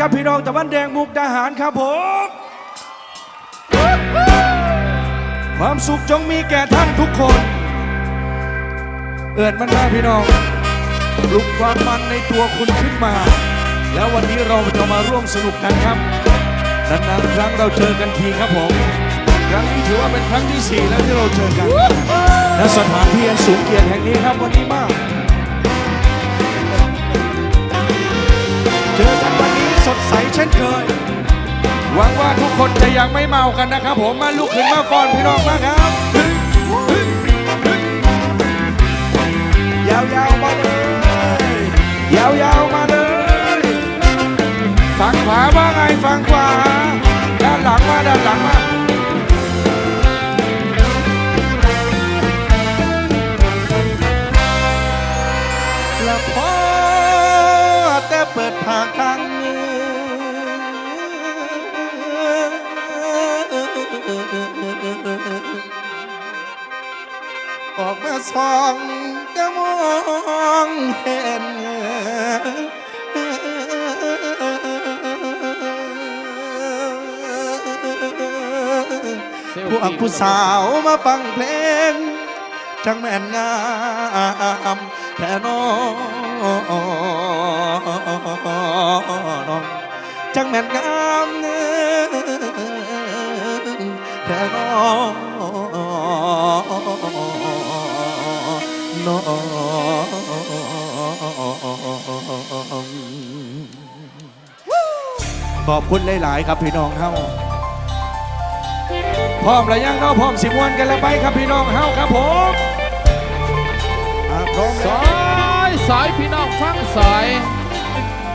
ครับพี่น้องตะวันแดงมุกดาหารครับผมความสุขจงมีแก่ท่านทุกคน เอิดมันมาพี่น้องปลุกความมันในตัวคุณขึ้นมา แล้ววันนี้เราจะมาร่วมสนุกกันครับนานๆครั้งเราเจอกันทีครับผมครั้งนี้ถือว่าเป็นครั้งที่สี่แล้วที่เราเจอกันณสถานที่อันสูงเกียรติแห่งนี้ครับวันนี้มาก เจอกัน ใสเช่นเคย หวังว่าทุกคนจะยังไม่เมากันนะครับผมมาลุกขึ้นมาฟอนพี่น้องมากครับ ยาวๆมาเลย ยาวๆมาเลย ฝั่งขวาว่าไงฝั่งขวา ออกมาส่องก็มองเห็นพวกผู้สาวมาฟังเพลงจังแม่นงามแท่น้องจังแม่นงาม ขอบคุณหลายๆ ครับพี่น้องเฮาพร้อมแล้วยังเนาะพร้อมสิมวนกันแล้วไปครับพี่น้องเฮาครับผมอะพร้อมสแล้วอยสอยพี่น้องฟังสอย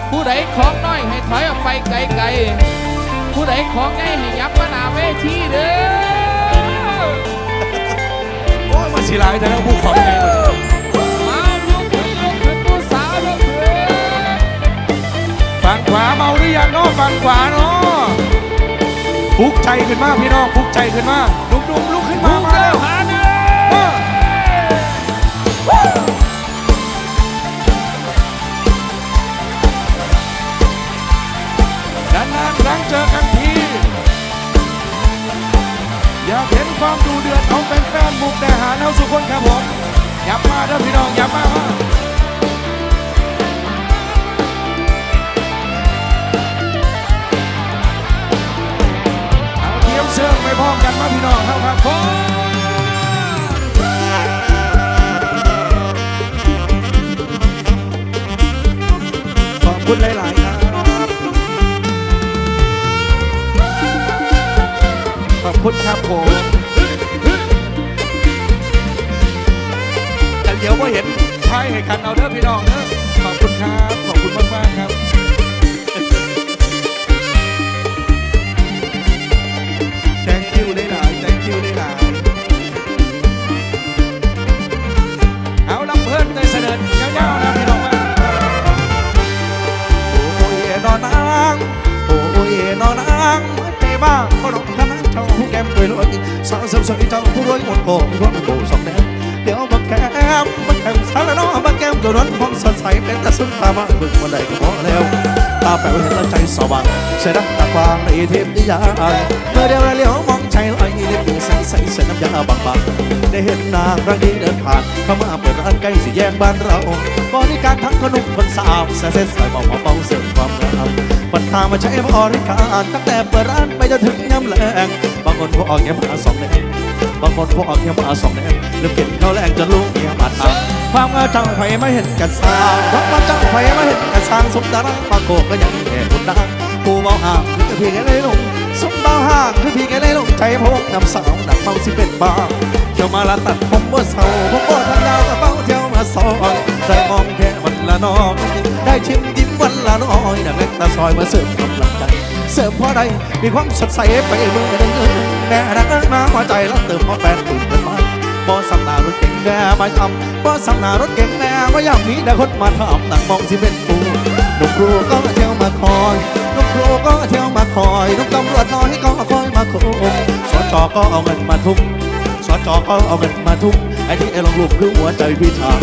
ผู้ใดของน้อยให้ถอยออกไปไกลๆ ผู้ใดของใหญ่ให้ยับมาหน้าเวทีเด้อ โอ้ยมาสิหลายแต่แล้วผู้ขอบใจหมด ขวาเนาะปลุกใจขึ้นมาพี่น้องปลุกใจขึ้นมาลุกลุกลุกขึ้นมาลุกมาแล้วหาเด้เอออนานๆครั้งเจอกันที อยากเห็นความดูเดือดของแฟนๆมุกดาหารเฮาสุกคนครับผมอย่ามาเด้อพี่น้องอย่ามามา พร้อมกันมาพี่น้องเฮาครับขอบคุณหลาย ๆ ครับ ขอบคุณครับผมแต่เดี๋ยวว่าเห็นใช่ให้กันเอาเด้อพี่น้องเด้อขอบคุณครับ ตาสุดตาบ้าบึกวันใดก็พอแล้วตาแป๋วเห็นแล้วใจสว่างเสยดักตากวางในเทพนิยายเมื่อเดียวเลี้ยวมองใจลอยในผิวใสใสเส้นน้ำยาบางๆได้เห็นนางรักดีเดินผ่านเข้ามาเปิดร้านใกล้สี่แยกบ้านเราบริการทั้งขนมคนสาวเสเส้นใส่เบาเบาเสริม ปัดทางมาใช้บริการตั้งแต่เปิดร้านไปจนถึงยำแรงบางคนพวกออกแค่มาสองแดงบางคนพวกออกแค่มาสองแดงเริ่มเก็บเขาแรงจนลูกเมียบาดตาความเงาจังไฟไม่เห็นกันสร้างความเงาจังไฟไม่เห็นกันสร้างสมดาราปาโกก็ยังแก่คนดังผู้เบาห่างคือพี่แกเลยลงสมเบาห่างคือพี่แกเลยลงใจพงน้ำสาวหนักเมาสิเป็นบ้าเที่ยวมาละตัดผมเมื่อเสาผมก็ทางยาวกระเป๋าเที่ยวมาซอยใจมองแค่วันละน้อยได้ชิมยิ้ม วันละน้อยนักเล็กตาซอยมาเสริมกำลังใจ เสริมพอใดมีความสดใสไปเมื่อใดแน่นักน้ำหัวใจแล้วเติมมาแฟนตื่นเป็นมาบ่สั่งนารถเก่งแน่มาทำบ่สั่งนารถเก่งแน่มาย่ำมีแต่คนมาทำหนังมองสิเป็นปูหนุ่มครูก็เที่ยวมาคอยหนุ่มครูก็เที่ยวมาคอยหนุ่มตำรวจน้อยก็คอยมาคุมสจก็เอาเงินมาทุ่มสจก็เอาเงินมาทุ่มไอ้ที่เอลงลูกคือหัวใจพี่ชาย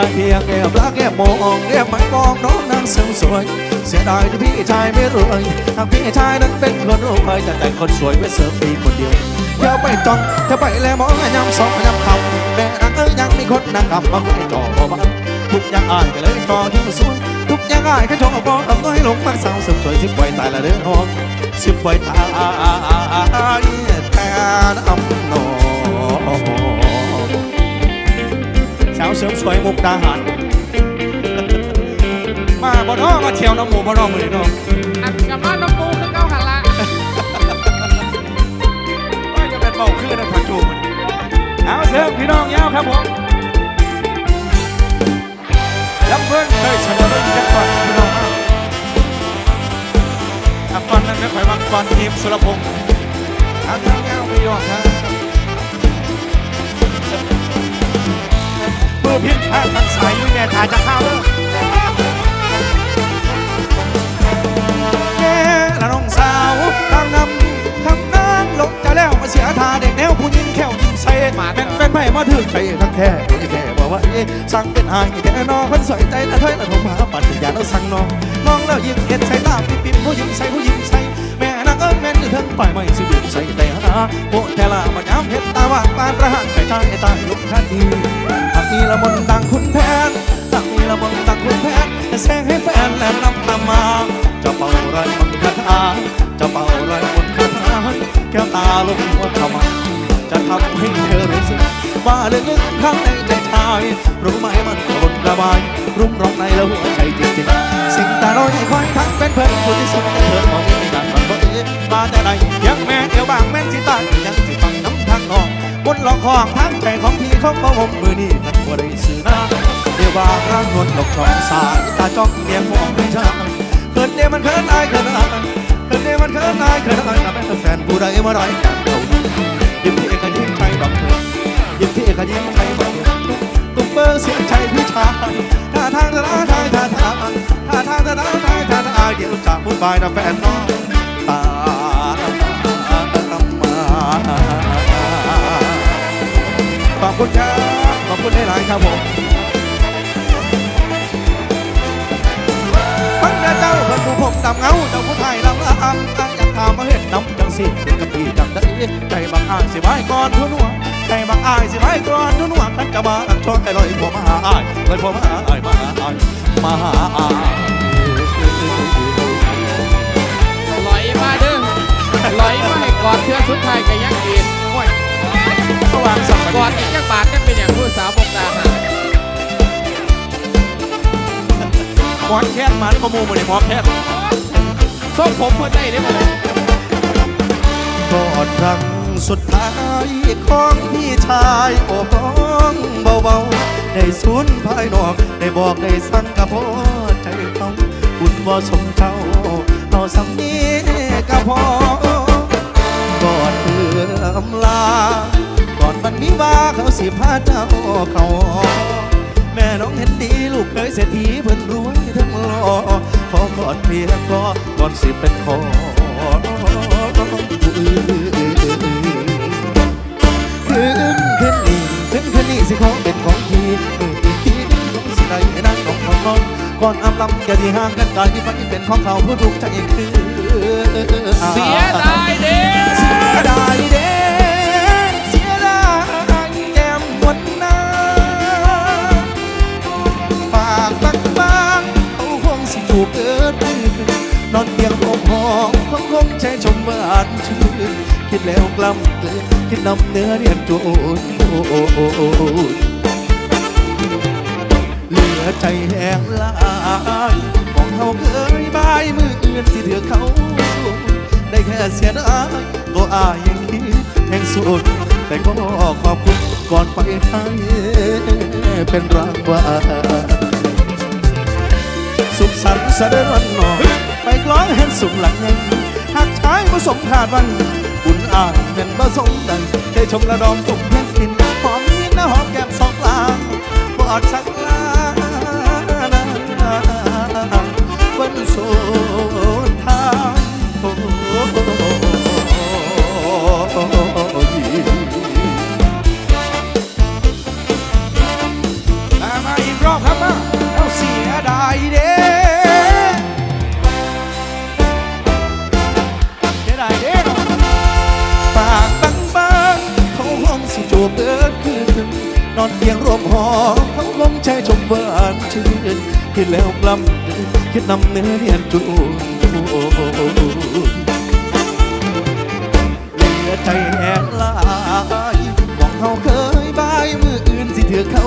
นางเพียงแอบรักแอบมองแอบหมายมองน้องนางเสริมสวย เสียดายที่พี่ชายไม่รวยหากพี่ชายนั้นเป็นคนรวยจะแต่งคนสวยไว้เสริมปีคนเดียวเที่ยวไปจ้องเที่ยวไปแล้วมองยำสองยำคำแม่นางเอ้ยยังมีคนนางกำมาไม่จอบ้านทุกอย่างอายไปเลยต่อที่มันสวยทุกอย่างอายแค่ชมเอาบอกเอาน้อยลงมักสาวเสริมสวยสิบไว้ตายละเด้อน้องสิบไว้ตายแต่น้ำนอง เสริมสวยมุกดาหาร มาบ่น้อมาเที่ยวน้ำหมูบ่น้อมือน้องอันกับมาน้องปูคือเก้าหันละว่าจะเป็นเบาขึ้นนะผักจูมันเอาเชิญพี่น้องยาวครับผมแล้วเพื่อนเคยเฉลยกันก่อนพี่น้องครับอะก่อนนั้นไม่ค่อยมังก่อนทีมสุรพงษ์เอาเชิญยาวพี่น้องครับ มือพิษพลาดทางสายลุยแม่ถ่ายจากข้าวเด้อแย่ละน้องสาวทางนำทำนางลงจะแล้วมาเสียทาเด็กแนวผู้หญิงแค่วยิ้มใส่แม่นแฟนไผ่มาถึงใจทั้งแค่ดยแค่บอกว่าเอ๊ะสั่งเป็นอายแต่น้องคนสวยใจละถ้อยละผมหาปัญญาแล้วสั่งน้องน้องแล้วยิ้มเห็นใส่ตาปิ๊บปิ๊บผู้หญิงใส่ผู้หญิงใส่แม่ นางเอิ้นแม่นอยู่ทั้งปล่อยไม่สิบุใส่แต่หาโบแค่ละมาย้ำเห็นตาว่างปาประหารใจใจตาลุกทันทีหากมีละมนดังคุณแพนหากมีละมนดังคุณแพนจะแซงให้แฟนและนำตามมาจะเป่าไรมนคาถาจะเป่าไรมนคาถาแก้วตาลงหัวขมาจะทำให้เธอรู้สึกว่าเรื่องลึกข้างในใจชายรู้ไหมมันกระวนระบายรุ่มร้อนในแล้วหัวใจจริงๆสิ่งตาลอยคอยทั้งเป็นเพื่อนผู้ที่สุดแต่เธอมอง มาแต่ใดยังแม่เดียวบางแม่นสิตายยังสิฟังน้ำทางนองบนหลอกของทางใจของพี่ของพ่ผมมือนี่มันบ่ได้สื่อหน้าเดี๋ยวบางร่างนวลหลอกช่องสายตาจ้องเมียงมองไม่ใช่เกิดเดมันเขินอายเขินอายเกิดเดมันเขินอายเขินอายนะแม่แฟนผู้ใดมาได้กันเรายิ้มที่เอกยิ้มใจดอกเธอยิ้มที่เอกยิ้มใจดอกเธอตุ้มเบอร์เสียงใจพี่ชายท่าทางจะท้าทายท่าทางท่าทางจะท้าทายท่าทางเดี๋ยวจะพูดไปนะแฟนน้อง คุณครับ ขอบคุณหลายๆครับผมพังเด้อเจ้าเพิ่นผู้ผมดำเงาเจ้าผู้ไทยลำละอันอายอยากถามมาเห็นน้ำจังสิเป็นกับพี่จังได้ใจบางอ้ายสิไว้ก่อนทุ่นหัวใจบางอ้ายสิไว้ก่อนทุ่นหัวขันจะมาอันชนให้ลอยผมมาหาอ้ายลอยผมมาหาอ้ายมาหาอ้ายมาหาอ้ายลอยมาเด้อลอยมาให้กอดเทือสุดท้ายก็ยังอีกโอ้ย เขาวางสัมกอดอีกจักบาทจะเป็นอย่างผู้สาวบกดาหารหมอนแค้นมาแล้วก็มูมาในหมอนแค้นส่งผมเพื่อได้ได้หมดกอดครั้งสุดท้ายของพี่ชายโอบน้องเบาๆได้สูญภายนอกได้บอกได้สั่งกับพ่อใจเขาบุญบ่สมเจ้าเอาสำนี้กับพ่อกอดเพื่ออำลาก่ อนวันนี้ว่าเขาสิพาเจ้าเขาแม่น้องเห็นดีลูกเคยเศรษฐีเพิ่นรวยทั้งหล่อขอกอดเพียงก็ก่อนสิเป็นขอขึ้นขึ้นนี่ขึ้นขึ้นนี่สิของเป็นของพี่มืออทีนึงของสิได้นั่งของของน้องก่อนอำลำจะที่ห่างกันกายที่มันเป็นของเขาผู้ถูกใจคือเสียดายเด้เสียดาย ถูกเกิดนอนเตียงโอบหองคงคงใจชมหวานชื่นคิดแล้วกล้ำเกินคิดนำเนื้อเรียนโจนโอ้โอ้โอ้โอ้เหลือใจแห้งลายมองเขาเคยบายมืออื่นสิถือเขา ได้แค่เสียดายตัวอายยังคิดแห่งสุดแต่ก็ขอบคุณก่อนไปไทยเป็นรางวัล สุขสันต์เสด็จวันนอนไปกล้องเห็นสุขหลังยังหากชายผสมขาดวันบุญอ่างเป็นผสมดังได้ชมระดอมตุ่มแผ่นดินหอมนี้นะหอมแก้มสองลางบอดสัก นอนเพียงร่มหอมเขาลมใจชมหวานชื่นคิดแล้วกล้ำคิดนำเนื้อเรียนจูเหลือใจแห้งลายมองเขาเคยบายมืออื่นสิเถือเขา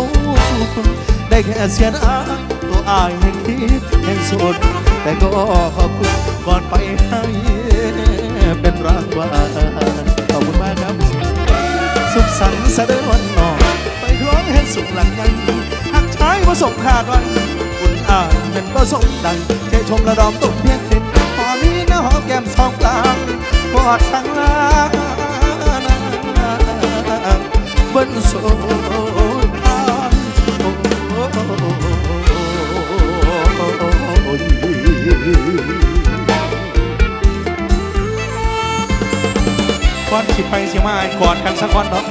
สู่ได้แค่เสียดายตัวอายแห่งคิดแห่งสดแต่ก็ขอบคุณก่อนไปให้เป็นรางวัลขอบคุณมากครับ สุขสันต์เสด็จวันอ งเห็นสุขหลังยังหักชายว่าสมขาดไว้คุณอ่านเป็นประสงค์ดังใจชมระดอมตุ่มเพียงติดพอนี้นะหอมแก้มสองกลางกอดทางลางบนโซนก่อนสิไปเสียมาก่อดกันสักวันเนาะ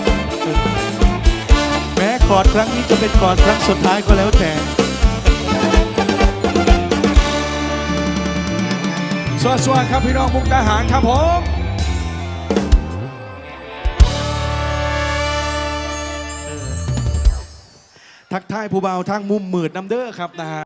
อดครั้งนี้จะเป็นกอดครั้งสุดท้ายก็แล้วแต่สวัสดีครับพี่น้องมุกดาหารครับผมทักทายผู้เบาทางมุมมืดน้ำเด้อครับนะฮะ